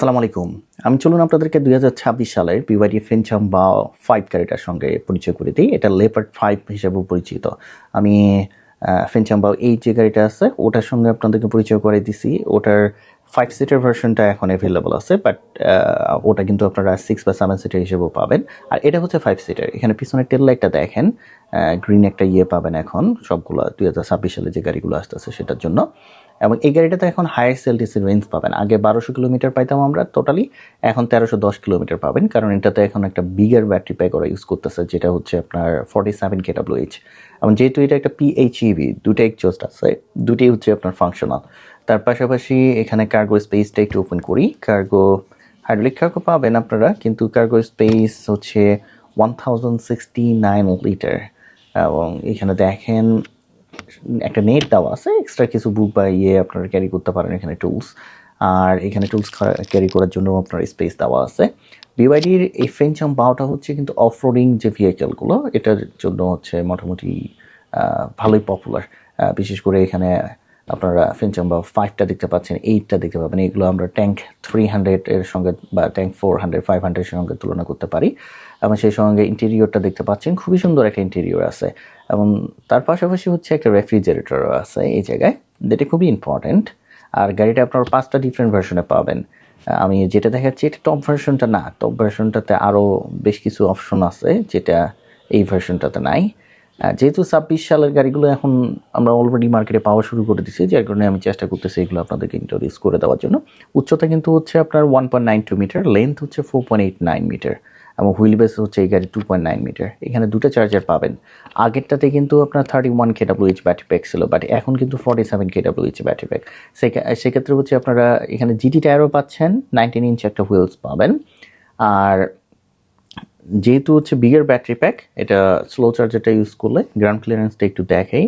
আসসালামু আলাইকুম। আমি চলুন আপনাদেরকে দুই হাজার ছাব্বিশ সালের বিওয়াইডি ফিনচাম বা ফাইভ গাড়িটার সঙ্গে পরিচয় করে দিই। এটা লেপার্ড ফাইভ হিসেবেও পরিচিত। আমি ফিনচাম বা এই যে গাড়িটা আছে। ওটার সঙ্গে আপনাদেরকে পরিচয় করে দিছি। ওটার ফাইভ সিটার ভার্সনটা এখন অ্যাভেলেবল আছে বাট ওটা কিন্তু আপনারা সিক্স বা সেভেন সিটার হিসেবেও পাবেন। আর এটা হচ্ছে ফাইভ সিটার এখানে পিছনের টেল লাইটটা দেখেন গ্রিন একটা ইয়ে পাবেন এখন সবগুলো দুই হাজার ছাব্বিশ সালে যে গাড়িগুলো আসতেছে সেটার জন্য। এবং এই গাড়িটাতে এখন হায়ার সেলটিসির রেঞ্জ পাবেন। আগে বারোশো কিলোমিটার পাইতাম আমরা টোটালি এখন তেরোশো দশ কিলোমিটার পাবেন। কারণ এটাতে এখন একটা বিগার ব্যাটারি প্যাক ওরা ইউজ করতেছে, যেটা হচ্ছে আপনার ফর্টি সেভেন কেডাব্লিউএইচ এবং যেহেতু এটা একটা পিএইচইভি দুটো এক্সজস্ট আছে দুটোই হচ্ছে আপনার ফাংশনাল তার পাশাপাশি এখানে কার্গো স্পেসটা একটু ওপেন করি। কার্গো হাইড্রোলিক কার্গো পাবেন আপনারা, কিন্তু কার্গো স্পেস হচ্ছে one thousand sixty nine litre এবং এখানে দেখেন একটা নেট দেওয়া আছে এক্সট্রা কিছু বুক বা ইয়ে আপনারা ক্যারি করতে পারেন এখানে টুলস আর এখানে টুলস ক্যারি করার জন্য আপনার স্পেস দেওয়া আছে। বিওয়াইডির এই ফেনচাম বাওটা হচ্ছে কিন্তু অফ রোডিং যে ভেহিকেলগুলো এটার জন্য হচ্ছে মোটামুটি ভালোই পপুলার বিশেষ করে এখানে আপনারা ফেঞ্চাম বা ফাইভটা দেখতে পাচ্ছেন এইটটা দেখতে পাবেন। এগুলো আমরা ট্যাঙ্ক থ্রি হান্ড্রেড এর সঙ্গে বা ট্যাঙ্ক ফোর হান্ড্রেড ফাইভ হান্ড্রেডের সঙ্গে তুলনা করতে পারি। এবং সেই সঙ্গে ইন্টেরিয়রটা দেখতে পাচ্ছেন, খুবই সুন্দর একটা ইন্টেরিয়র আছে। এবং তার পাশাপাশি হচ্ছে একটা রেফ্রিজারেটরও আছে এই জায়গায়, যেটা খুবই ইম্পর্ট্যান্ট আর গাড়িটা আপনার পাঁচটা ডিফারেন্ট ভার্সনে পাবেন। আমি যেটা দেখাচ্ছি, এটা টপ ভার্সনটা না টপ ভার্সনটাতে আরও বেশ কিছু অপশন আছে, যেটা এই ভার্সনটাতে নাই। যেহেতু ছাব্বিশ সালের গাড়িগুলো এখন আমরা অলরেডি মার্কেটে পাওয়া শুরু করে দিচ্ছি যার কারণে আমি চেষ্টা করতেছি এগুলো আপনাদেরকে ইন্ট্রোডিউস করে দেওয়ার জন্য। উচ্চতা কিন্তু হচ্ছে আপনার one point nine two metre length হচ্ছে four point eight nine metre এবং হুইল বেস হচ্ছে এই গাড়ি টু পয়েন্ট নাইন মিটার এখানে দুটো চার্জার পাবেন। আগেরটাতে কিন্তু আপনার থার্টি ওয়ান কেডাব্লিউএইচ ব্যাটারি প্যাক ছিল বাট এখন কিন্তু ফর্টি সেভেন কেডাব্লিউএইচ ব্যাটারি প্যাক সেক্ষেত্রে হচ্ছে আপনারা এখানে জিটি টায়ারও পাচ্ছেন নাইনটিন ইঞ্চ একটা হুইলস পাবেন। আর যেহেতু হচ্ছে বিগের ব্যাটারি প্যাক এটা স্লো চার্জারটা ইউজ করলে গ্রাউন্ড ক্লিয়ারেন্সটা একটু দেখাই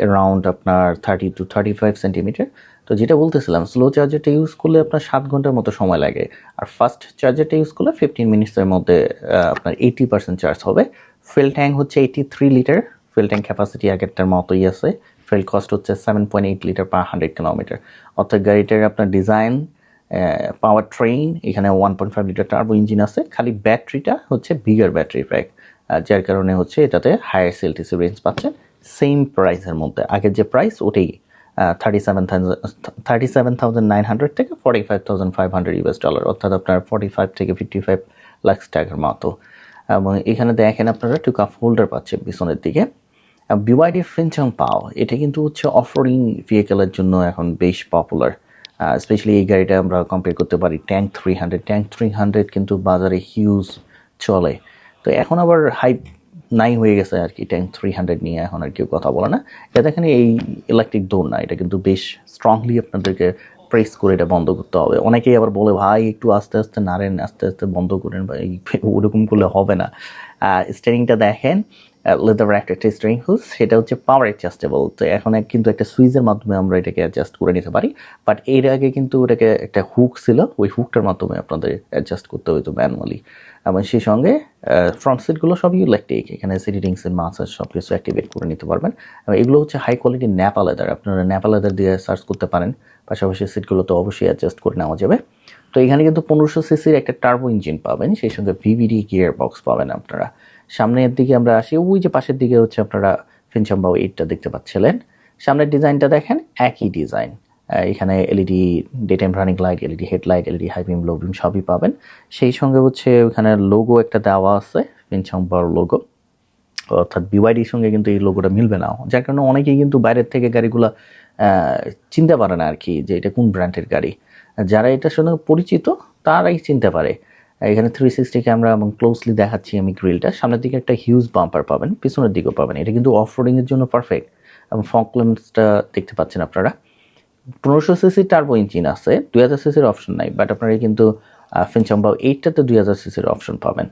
অ্যারাউন্ড আপনার thirty two thirty five centimetre তো যেটা বলতেছিলাম স্লো চার্জারটা ইউজ করলে আপনার সাত ঘণ্টার মতো সময় লাগে। আর ফাস্ট চার্জারটা ইউজ করলে ফিফটিন মিনিটসের মধ্যে আপনার এইটি পার্সেন্ট চার্জ হবে। ফিল ট্যাঙ্ক হচ্ছে eighty three litre fuel tank capacity আগেরটার মতোই আছে। ফিল কস্ট হচ্ছে seven point eight litre per hundred kilometre অর্থাৎ গাড়িটার আপনার ডিজাইন পাওয়ার ট্রেন এখানে one point five litre turbo engine আছে। খালি ব্যাটারিটা হচ্ছে বিগার ব্যাটারি প্যাক যার কারণে হচ্ছে এটাতে হায়ার সেলটিসি রেঞ্জ পাচ্ছেন। সেম প্রাইসের মধ্যে। আগের যে প্রাইস ওটাই thirty seven thirty seven thousand nine hundred থেকে forty five thousand five hundred US dollar অর্থাৎ আপনার ফর্টি ফাইভ থেকে ফিফটি ফাইভ লাখ টাকার মতো। এবং এখানে দেখেন আপনারা টু কাপ হোল্ডার পাচ্ছেন পিছনের দিকে। বিওয়াইডি ফিনচং পাও এটা কিন্তু হচ্ছে অফরোডিং ভেহিকেলের জন্য এখন বেশ পপুলার স্পেশালি এই গাড়িটা আমরা কম্পেয়ার করতে পারি tank three hundred tank three hundred কিন্তু বাজারে হিউজ চলে। তো এখন আবার হাইপ নাই হয়ে গেছে আর কি ট্যাঙ্ক থ্রি হান্ড্রেড নিয়ে এখন আর কেউ কথা বলে না। এটা এখানে এই ইলেকট্রিক দৌড় না, এটা কিন্তু বেশ স্ট্রংলি আপনাদেরকে প্রেস করে এটা বন্ধ করতে হবে। অনেকেই আবার বলে, ভাই, একটু আস্তে আস্তে নাড়েন, আস্তে আস্তে বন্ধ করেন বা ওরকম করলে হবে না। স্টিয়ারিংটা দেখেন লেদার একটা স্টিয়ারিং হুইল সেটা হচ্ছে পাওয়ার অ্যাডজাস্টেবল তো এখন কিন্তু একটা সুইচের মাধ্যমে আমরা এটাকে অ্যাডজাস্ট করে নিতে পারি। বাট এর আগে কিন্তু এটাকে একটা হুক ছিল, ওই হুকটার মাধ্যমে আপনাদের অ্যাডজাস্ট করতে হতো ম্যানুয়ালি এবং সেই সঙ্গে ফ্রন্ট সিটগুলো সবই ইলেকট্রিক এখানে সিটি রিংসের মাসাজ সব কিছু অ্যাক্টিভেট করে নিতে পারবেন। এবং এগুলো হচ্ছে হাই কোয়ালিটি ন্যাপা লেদার আপনারা ন্যাপা লেদার দিয়ে সার্চ করতে পারেন। পাশাপাশি সিটগুলো তো অবশ্যই অ্যাডজাস্ট করে নেওয়া যাবে। তো এখানে কিন্তু পনেরোশো সিসির একটা টার্বো ইঞ্জিন পাবেন, সেই সঙ্গে ভিভিডি গিয়ার বক্স পাবেন আপনারা। সামনের দিকে আমরা আসি, ওই যে পাশের দিকে হচ্ছে আপনারা ফিনচাম্বাও এইটটা দেখতে পাচ্ছিলেন। সামনের ডিজাইনটা দেখেন, একই ডিজাইন। এখানে LED day time running light LED headlight LED high beam low beam সবই পাবেন। সেই সঙ্গে হচ্ছে ওখানে লোগো একটা দেওয়া আছে ফিনচাম্বার লোগো অর্থাৎ বিওয়াইডির সঙ্গে কিন্তু এই লোগোটা মিলবে না। যার কারণে অনেকেই কিন্তু বাইরের থেকে গাড়িগুলো চিনতে পারে না আর কি যে এটা কোন ব্র্যান্ডের গাড়ি। যারা এটার সঙ্গে পরিচিত, তারাই চিনতে পারে। এখানে থ্রি সিক্সটি ক্যামেরা এবং ক্লোজলি দেখাচ্ছি আমি গ্রিলটা সামনের দিকে একটা হিউজ বাম্পার পাবেন, পিছনের দিকেও পাবেন। এটা কিন্তু অফ রোডিংয়ের জন্য পারফেক্ট এবং ফকলেন্সটা দেখতে পাচ্ছেন আপনারা। পনেরোশো সিসি টার্বো ইঞ্জিন আছে, দুই হাজার সিসির অপশন নাই বাট আপনারা কিন্তু ফিনচাম্বাও এইটটাতে দুই হাজার সিসির অপশন পাবেন।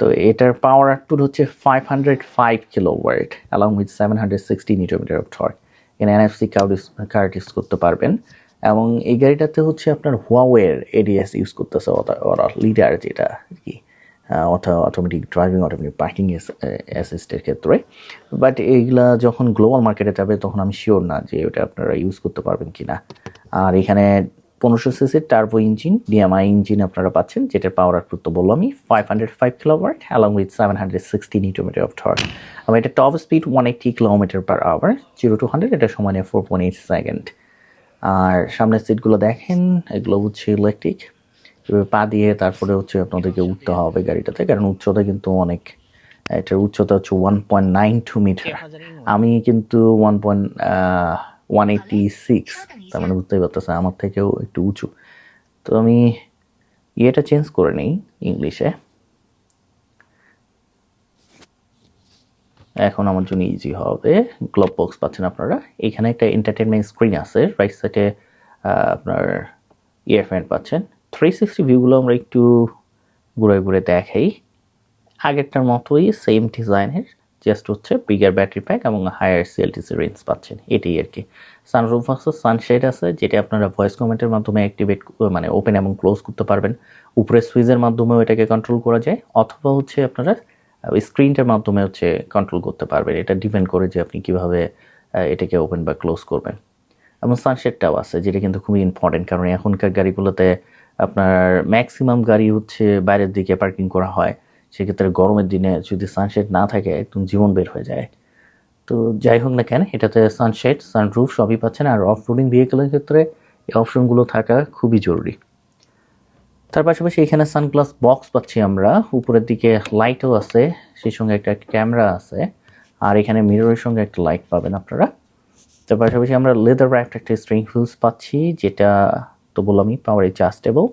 তো এটার পাওয়ার আউটপুট হচ্ছে five hundred five kilowatt along with seven hundred sixty newton metre of torque এখানে এনএফসি কার্ড কার্ড ইউজ করতে পারবেন। এবং এই গাড়িটাতে হচ্ছে আপনার হুয়াওয়ের এডিএস ইউজ করতেছে ওরা- লিডার যেটা আর কি অথবা অটোমেটিক ড্রাইভিং অটোমেটিক পার্কিং অ্যাসিস্টের ক্ষেত্রে। বাট এইগুলা যখন গ্লোবাল মার্কেটে যাবে তখন আমি শিওর না যে ওটা আপনারা ইউজ করতে পারবেন কি না আর এখানে পনেরোশো সিসির টার্বো ইঞ্জিন ডিএমআই ইঞ্জিন আপনারা পাচ্ছেন, যেটার পাওয়ার আউটপুট তো বললাম আমি five hundred five kilowatt along with seven hundred sixty newton metre of torque এবং এটা top speed one eighty kilometre per hour zero to hundred এটা সময় নেয় ফোর পয়েন্ট এইট সেকেন্ড আর সামনের সিটগুলো দেখেন, এগুলো হচ্ছে ইলেকট্রিক এভাবে পা দিয়ে তারপরে হচ্ছে আপনাদেরকে উঠতে হবে গাড়িটাতে, কারণ উচ্চতা কিন্তু অনেক, এটার উচ্চতা হচ্ছে one point nine two metre আমি কিন্তু one point one eighty six তার মানে বুঝতেই পারতেছে আমার থেকেও একটু উঁচু। তো আমি ইয়েটা চেঞ্জ করে নিই ইংলিশে এখন আমার জন্য ইজি হবে। গ্লোব বক্স পাচ্ছেন আপনারা। এখানে একটা এন্টারটেনমেন্ট স্ক্রিন আছে। রাইট সাইডে আপনার ইয়ারফ্যান পাচ্ছেন। থ্রি সিক্সটি ভিউগুলো আমরা একটু ঘুরে ঘুরে দেখাই। আগেরটার মতোই সেম ডিজাইনের জাস্ট হচ্ছে বিগার ব্যাটারি প্যাক এবং হায়ার সিএলটিসি রেঞ্জ পাচ্ছেন। এটাই আর কি। সানরুফ আছে সানশেড আছে, যেটা আপনারা ভয়েস কমেন্টের মাধ্যমে অ্যাক্টিভেট মানে ওপেন এবং ক্লোজ করতে পারবেন। উপরে সুইচের মাধ্যমেও এটাকে কন্ট্রোল করা যায়। অথবা হচ্ছে আপনারা স্ক্রিনটার মাধ্যমে হচ্ছে কন্ট্রোল করতে পারবেন। এটা ডিপেন্ড করে যে আপনি কীভাবে এটাকে ওপেন বা ক্লোজ করবেন। এবং সানশেডটাও আছে, যেটা কিন্তু খুবই ইম্পর্টেন্ট কারণ এখনকার গাড়িগুলোতে আপনার ম্যাক্সিমাম গাড়ি হচ্ছে বাইরের দিকে পার্কিং করা হয়। সেক্ষেত্রে গরমের দিনে যদি সানশেড না থাকে, একদম জীবন বের হয়ে যায়। তো যাই হোক না কেন, এটাতে সানশেড সানরুফ সবই পাচ্ছেন, আর অফ রোডিং ভেহিকেলের ক্ষেত্রে এই অপশনগুলো থাকা খুবই জরুরি। তার পাশাপাশি এখানে সানগ্লাস বক্স পাচ্ছি আমরা। উপরের দিকে লাইটও আছে, সেই সঙ্গে একটা ক্যামেরা আছে, আর এখানে মিররের সঙ্গে একটা লাইট পাবেন আপনারা। তার পাশাপাশি আমরা লেদার র্যাপড একটা স্ট্রিং হুইলস পাচ্ছি, যেটা তো বললামই পাওয়ার অ্যাডজাস্টেবল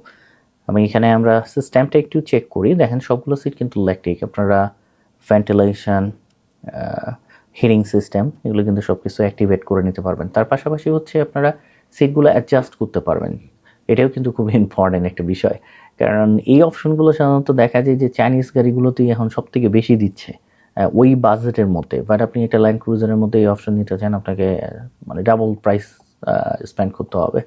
আমি এখানে আমরা সিস্টেমটা একটু চেক করি। দেখেন সবগুলো সিট কিন্তু ইলেকট্রিক আপনারা ভেন্টিলেশন হিটিং সিস্টেম এগুলো কিন্তু সব কিছু অ্যাক্টিভেট করে নিতে পারবেন। তার পাশাপাশি হচ্ছে আপনারা সিটগুলো অ্যাডজাস্ট করতে পারবেন। এটাও কিন্তু খুব ইম্পর্টেন্ট একটা বিষয়। কারণ এই অপশনগুলো সাধারণত দেখা যায় যে চাইনিজ গাড়িগুলোতেই এখন সব থেকে বেশি দিচ্ছে ওই বাজেটের মধ্যে। বাট আপনি একটা ল্যান্ড ক্রুজারের মধ্যে এই অপশন নিতে চান আপনাকে মানে ডাবল প্রাইস স্পেন্ড করতে হবে।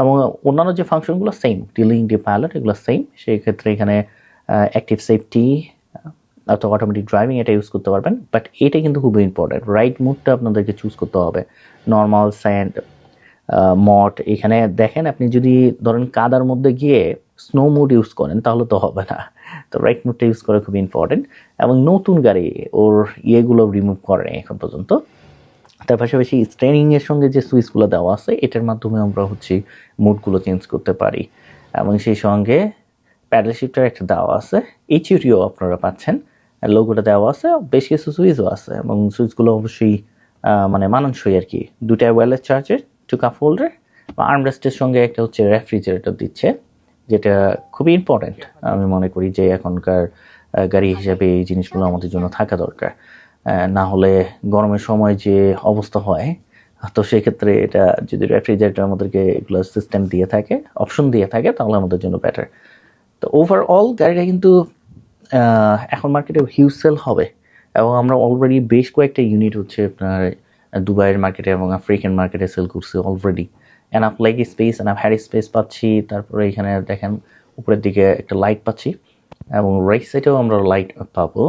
এবং অন্যান্য যে ফাংশনগুলো সেম ডিলিং ডি পাইলট এগুলো সেম সেই ক্ষেত্রে এখানে অ্যাক্টিভ সেফটি অথবা অটোমেটিক ড্রাইভিং এটা ইউজ করতে পারবেন। বাট এটা কিন্তু খুবই ইম্পর্টেন্ট রাইট মুডটা আপনাদেরকে চুজ করতে হবে। নর্মাল স্যান্ড মট এখানে দেখেন আপনি যদি ধরেন কাদার মধ্যে গিয়ে স্নো মুড ইউজ করেন, তাহলে তো হবে না। তো রাইট মুডটা ইউজ করা খুব ইম্পর্টেন্ট এবং নতুন গাড়ি ওর ইয়েগুলো রিমুভ করে এখন পর্যন্ত। তার পাশাপাশি স্ট্রেনিংয়ের সঙ্গে যে সুইচগুলো দেওয়া আছে, এটার মাধ্যমে আমরা হচ্ছে মুডগুলো চেঞ্জ করতে পারি। এবং সেই সঙ্গে প্যাডেল শিফটার একটা দেওয়া আছে এইচইউটিও আপনারা পাচ্ছেন। লোগোটা দেওয়া আছে, বেশ কিছু সুইচও আছে। এবং সুইচগুলো অবশ্যই মানে মানানসই আর কি। দুটা ওয়্যারলেস চার্জের টু কাপ হোল্ডার বা আর্মরেস্টের সঙ্গে একটা হচ্ছে রেফ্রিজারেটর দিচ্ছে, যেটা খুবই ইম্পর্ট্যান্ট আমি মনে করি যে এখনকার গাড়ি হিসাবে এই জিনিসগুলো আমাদের জন্য থাকা দরকার। না হলে গরমের সময় যে অবস্থা হয়, তো সেক্ষেত্রে এটা যদি রেফ্রিজারেটর আমাদেরকে এগুলো সিস্টেম দিয়ে থাকে অপশন দিয়ে থাকে, তাহলে আমাদের জন্য বেটার তো ওভারঅল গাড়িটা কিন্তু এখন মার্কেটে হিউজ সেল হবে, এবং আমরা অলরেডি বেশ কয়েকটা ইউনিট হচ্ছে আপনার দুবাইয়ের মার্কেটে এবং আফ্রিকান মার্কেটে সেল করছে already enough leg space enough Harry space পাচ্ছি। তারপরে এখানে দেখেন উপরের দিকে একটা লাইট পাচ্ছি। এবং রাইট সাইডেও আমরা লাইট পাবো।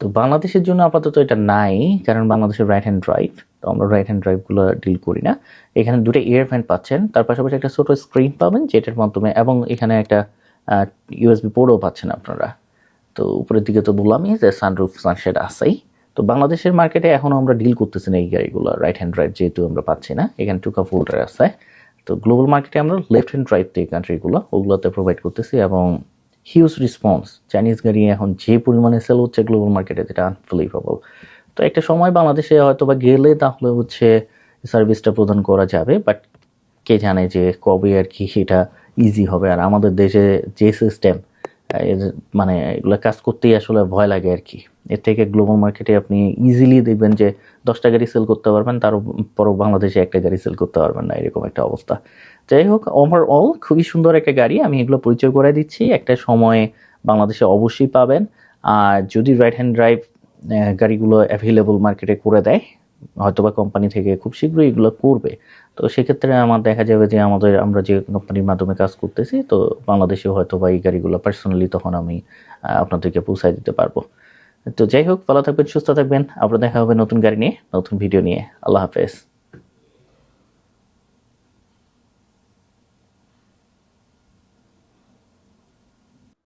তো বাংলাদেশের জন্য আপাতত এটা নাই, কারণ বাংলাদেশের রাইট হ্যান্ড ড্রাইভ তো আমরা রাইট হ্যান্ড ড্রাইভগুলো ডিল করি না। এখানে দুটো ইয়ার ফ্যান পাচ্ছেন। তার পাশাপাশি একটা ছোট স্ক্রিন পাবেন যেটার মাধ্যমে এবং এখানে একটা ইউএসবি পোর্টও পাচ্ছেন আপনারা। তো উপরের দিকে তো বললামই যে সানরুফ সানশেড আছেই। তো বাংলাদেশের মার্কেটে এখনও আমরা ডিল করতেছি না এই গাড়িগুলো রাইট হ্যান্ড ড্রাইভ যেহেতু আমরা পাচ্ছি না, এখানে টুকা ফোল্ডার আছে। তো গ্লোবাল মার্কেটে আমরা লেফট হ্যান্ড ড্রাইভ এই কান্ট্রিগুলো ওগুলোতে প্রোভাইড করতেছি এবং হিউজ রেসপন্স চাইনিজ গাড়ি এখন যে পরিমাণে সেল হচ্ছে গ্লোবাল মার্কেটে যেটা আনবিলিভেবল তো একটা সময় বাংলাদেশে হয়তো বা গেলে তাহলে হচ্ছে সার্ভিসটা প্রদান করা যাবে বাট কে জানে যে কবে আর কি সেটা ইজি হবে। আর আমাদের দেশে যে সিস্টেম মানে এগুলো কাজ করতেই আসলে ভয় লাগে আর কি। এর থেকে গ্লোবাল মার্কেটে আপনি ইজিলি দেখবেন যে দশটা গাড়ি সেল করতে পারবেন তারপরও বাংলাদেশে একটা গাড়ি সেল করতে পারবেন না, এরকম একটা অবস্থা। যাই হোক ওভারঅল খুবই সুন্দর একটা গাড়ি, আমি এগুলো পরিচয় করে দিচ্ছি। একটা সময়ে বাংলাদেশে অবশ্যই পাবেন। আর যদি রাইট হ্যান্ড ড্রাইভ গাড়িগুলো অ্যাভেলেবল মার্কেটে করে দেয়, হয়তোবা কোম্পানি থেকে খুব শীঘ্রই এগুলো করবে। তো সেক্ষেত্রে আমার দেখা যাবে যে আমাদের, আমরা যে কোম্পানির মাধ্যমে কাজ করতেছি, তো বাংলাদেশে হয়তো বা এই গাড়িগুলো পার্সোনালি তখন আমি আপনাদেরকে পৌঁছায় দিতে পারব। তো যাই হোক, ভালো থাকবেন, সুস্থ থাকবেন। আবার দেখা হবে নতুন গাড়ি নিয়ে, নতুন ভিডিও নিয়ে। আল্লাহ হাফেজ।